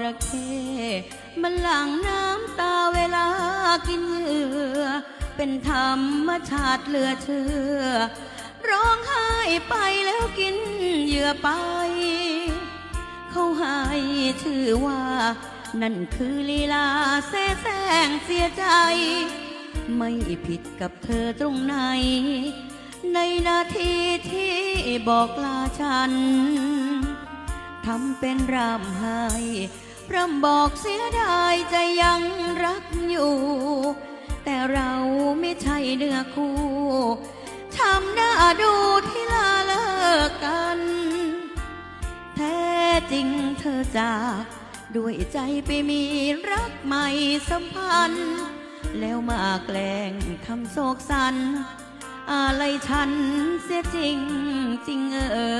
ระเข้มันหลั่งน้ำตาเวลากินเหยื่อ เป็นธรรมชาติเหลือเชื่อ ร้องไห้ไปแล้วกินเหยื่อไป เขาให้ชื่อว่า นั่นคือลีลาแซ่แซงเสียใจ ไม่ผิดกับเธอตรงไหน ในนาทีที่บอกลาฉัน ทำเป็นรำไห้พร่ำบอกเสียดายใจยังรักอยู่ แต่เราไม่ใช่เนื้อคู่ทำหน้าดูที่ลาเลิกกัน แท้จริงเธอจากด้วยใจไปมีรักใหม่สัมพันธ์ แล้วมาแกล้งทำโศกสัน อะไรฉันเสียจริงจริงเอ่ย